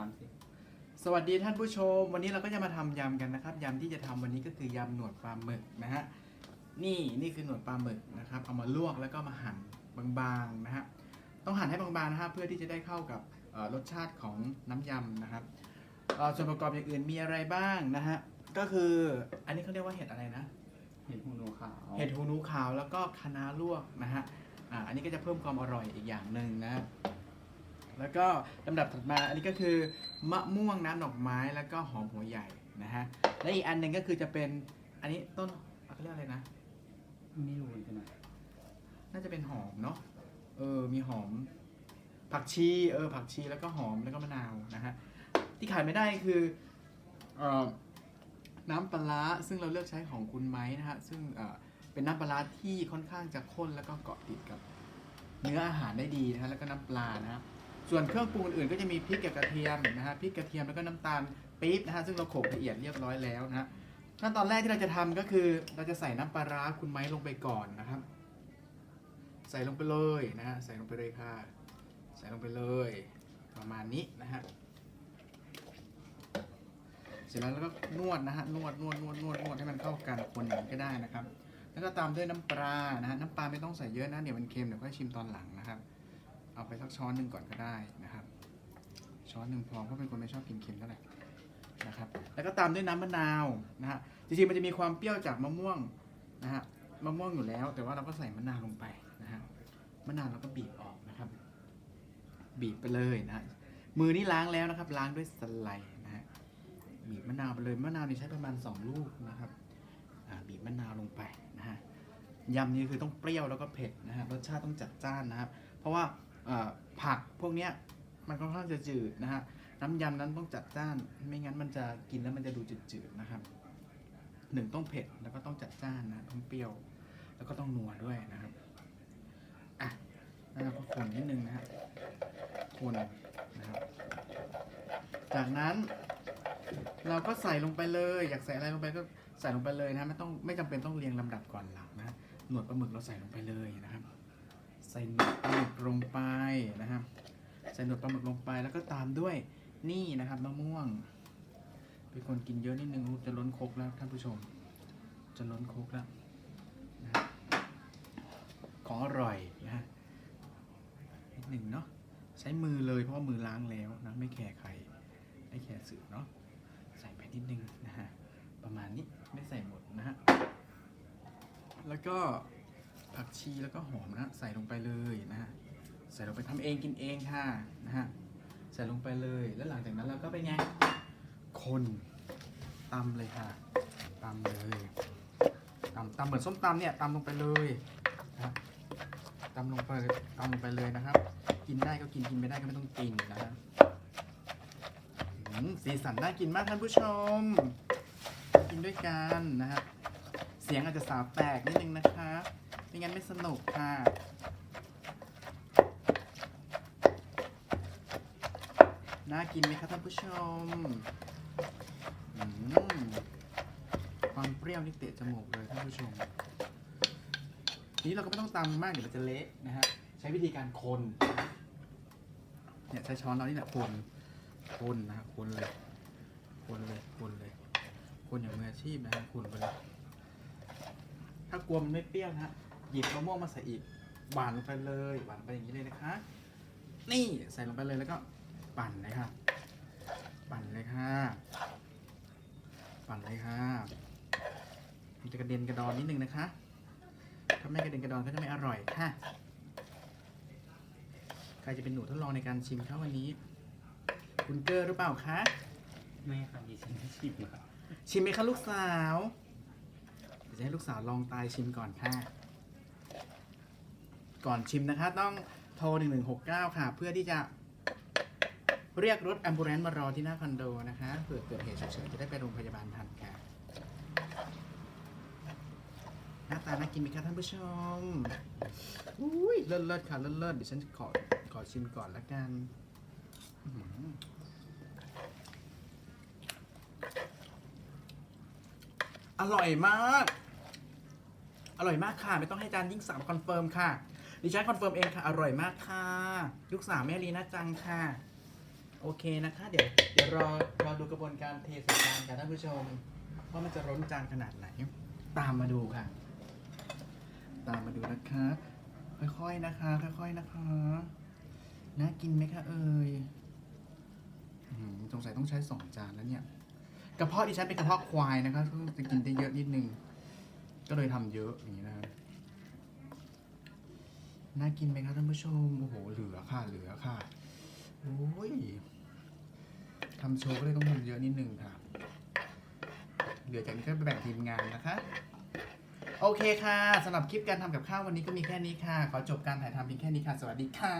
ามสิสวัสดีท่านผู้ชม วันนี้เราก็จะมาทำยำกันนะครับยำที่จะทำวันนี้ก็คือยำหนวดปลาหมึกนะฮะนี่นี่คือหนวดปลาหมึกนะครับ เอามาลวกแล้วก็มาหั่นบางๆนะฮะต้องหั่นให้บางๆนะฮะเพื่อที่จะได้เข้ากับเอ่อรสชาติของน้ำยำนะครับเอ่อส่วนประกอบอย่างอื่นมีอะไรบ้างนะฮะก็คืออันนี้เขาเรียกว่าเห็ดอะไรนะ เห็ดหูหนูขาวเห็ดหูหนูขาวแล้วก็คะน้าลวกนะฮะอ่าอันนี้ก็จะเพิ่มความอร่อยอีกอย่างหนึ่งนะ แล้วก็ลำดับถัดมาอันนี้ก็คือมะม่วงน้ำดอกไม้แล้วก็หอมหัวใหญ่นะฮะและอีกอันหนึ่งก็คือจะเป็นอันนี้ต้นเขาเรียกอะไรนะ ไม่รู้เหมือนกันนะน่าจะเป็นหอมเนาะเออมีหอม ผักชีเออผักชีแล้วก็หอมแล้วก็มะนาวนะฮะที่ขาดไม่ได้คือเอ่อน้ำปลาร้าซึ่งเราเลือกใช้ของคุณไม้นะฮะซึ่งเอ่อเป็นน้ำปลาร้าที่ค่อนข้างจะข้นแล้วก็เกาะติดกับ เนื้ออาหารได้ดีนะฮะแล้วก็น้ำปลานะฮะ ส่วนเครื่องปรุงอื่นๆก็จะมีพริกกับกระเทียมนะฮะพริกกระเทียมแล้วก็น้ำตาลปี๊บนะฮะซึ่งเราโขลกละเอียดเรียบร้อยแล้วนะฮะขั้นตอนแรกที่เราจะทำก็คือเราจะใส่น้ำปลาร้าคุณไม้ลงไปก่อนนะครับ ใส่ลงไปเลยนะฮะใส่ลงไปเลยค่ะ ใส่ลงไปเลย ประมาณนี้นะฮะเสร็จแล้วเราก็นวดนะฮะนวดนวดนวดนวดนวดให้มันเข้ากันคนอย่างนี้ก็ได้นะครับ แล้วก็ตามด้วยน้ำปลานะฮะน้ำปลาไม่ต้องใส่เยอะนะเดี๋ยวมันเค็มเดี๋ยวค่อยชิมตอนหลังนะครับ เอาไปสักช้อนหนึ่งก่อนก็ได้นะครับ ช้อนหนึ่งพอเพราะเป็นคนไม่ชอบกินเค็มเท่าไหร่นะครับ แล้วก็ตามด้วยน้ำมะนาวนะฮะจริงๆมันจะมีความเปรี้ยวจากมะม่วงนะฮะมะม่วงอยู่แล้ว แต่ว่าเราก็ใส่มะนาวลงไปนะฮะมะนาวเราก็บีบออกนะครับ บีบไปเลยนะฮะมือนี่ล้างแล้วนะครับ ล้างด้วยสไลด์นะฮะบีบมะนาวไปเลยมะนาวนี่ใช้ประมาณ 2 ลูกนะครับบีบมะนาวลงไปนะฮะยำนี้คือต้องเปรี้ยวแล้วก็เผ็ดนะฮะรสชาติต้องจัดจ้านนะครับ เพราะว่า ผักพวกเนี้ยมันค่อนข้างจะจืดนะฮะน้ำยำนั้นต้องจัดจ้าน ไม่งั้นมันจะกินแล้วมันจะดูจืดๆนะครับหนึ่งต้องเผ็ดแล้วก็ต้องจัดจ้านนะต้องเปรี้ยว แล้วก็ต้องนัวด้วยนะครับอะแล้วเราก็คนนิดนึงนะฮะคนนะครับ จากนั้น เราก็ใส่ลงไปเลย อยากใส่อะไรลงไปก็ใส่ลงไปเลยนะไม่ต้องไม่จำเป็นต้องเรียงลำดับก่อนหลังนะหนวดปลาหมึกเราใส่ลงไปเลยนะครับ ใส่หนวดปลาหมึกลงไปนะครับ ใส่หนวดปลาหมึกลงไปแล้วก็ตามด้วยนี่นะครับมะม่วง เป็นคนกินเยอะนิดนึงจะล้นครกแล้วท่านผู้ชม จะล้นครกแล้วนะของอร่อยนะฮะนิดหนึ่งเนาะใช้มือเลยเพราะมือล้างแล้วนะไม่แคร์ใครไม่แคร์สื่อเนาะใส่ไปนิดนึงนะฮะประมาณนี้ไม่ใส่หมดนะฮะแล้วก็ ผักชีแล้วก็หอมนะใส่ลงไปเลยนะฮะใส่ลงไปทำเองกินเองค่ะนะฮะใส่ลงไปเลยแล้วหลังจากนั้นเราก็ไปไงคนตำเลยค่ะตำเลยตำตำเหมือนส้มตำเนี่ยตำลงไปเลยนะฮะตำลงไปตำลงไปเลยนะครับ กินได้ก็กินกินไม่ได้ก็ไม่ต้องกินนะฮะอืมสีสันน่ากินมากท่านผู้ชม กินด้วยกันนะฮะเสียงอาจจะสาวแตกนิดนึงนะคะ สนุกค่ะ น่ากินไหมครับท่านผู้ชมอืมความเปรี้ยวนี่เตะจมูกเลยท่านผู้ชมทีนี้เราก็ไม่ต้องตำมากเดี๋ยวมันจะเละนะฮะ ใช้วิธีการคนเนี่ยใช้ช้อนเรานี่แหละคนคนนะฮะคนเลยคนเลยคนเลยคนอย่างมืออาชีพนะฮะคนไปเลยถ้ากลัวมันไม่เปรี้ยวนะฮะ หยิบมะม่วงมาใส่อีกหวานลงไปเลยหวานไปอย่างนี้เลยนะคะ นี่ใส่ลงไปเลยแล้วก็ปั่นเลยค่ะ ปั่นเลยค่ะ ปั่นเลยค่ะมันจะกระเด็นกระดอนนิดนึงนะคะ ถ้าไม่กระเด็นกระดอนก็จะไม่อร่อยค่ะ ใครจะเป็นหนูทดลองในการชิมข้าววันนี้ คุณเกอร์หรือเปล่าคะไม่ค่ะดิฉันไม่ชิมค่ะชิมไหมคะลูกสาวเดี๋ยวจะให้ลูกสาวลองตายชิมก่อนค่ะ ก่อนชิมนะคะ ต้องโทร 1169 ค่ะ เพื่อที่จะเรียกรถแอมบูเรนซ์มารอที่หน้าคอนโดนะคะเผื่อเกิดเหตุฉุกเฉินจะได้ไปโรงพยาบาลทันค่ะหน้าตาน่ากินไหมคะท่านผู้ชมอุ้ยเลิศเลิศค่ะเลิศเลิศเดี๋ยวฉันขอขอชิมก่อนละกันอร่อยมาก อร่อยมากค่ะ ไม่ต้องให้จานยิ่งสามคอนเฟิร์มค่ะ ดิฉันคอนเฟิร์มเองค่ะ อร่อยมากค่ะลูกสาวแม่ลีน่าจังค่ะ โอเคนะคะ เดี๋ยวเดี๋ยวรอรอดูกระบวนการเทใส่จานค่ะท่านผู้ชมว่ามันจะร้นจานขนาดไหน ตามมาดูค่ะ ตามมาดูนะคะ ค่อยๆนะคะ ค่อย ๆนะคะน่ากินไหมคะเอ่ยสงสัยต้องใช้สองจานแล้วเนี่ยกระเพาะดิฉันเป็นกระเพาะควายนะคะซึ่งจะกินได้เยอะนิดนึง ก็เลยทำเยอะอย่างนี้นะครับ น่ากินไหมคะท่านผู้ชม โอ้โห เหลือค่ะ เหลือค่ะ โอ้ยทำโชว์ก็เลยต้องทำเยอะนิดนึงค่ะ เหลือจากนี้ก็ไปแบ่งทีมงานนะคะ โอเคค่ะสำหรับคลิปการทำกับข้าววันนี้ก็มีแค่นี้ค่ะ ขอจบการถ่ายทำเพียงแค่นี้ค่ะ สวัสดีค่ะ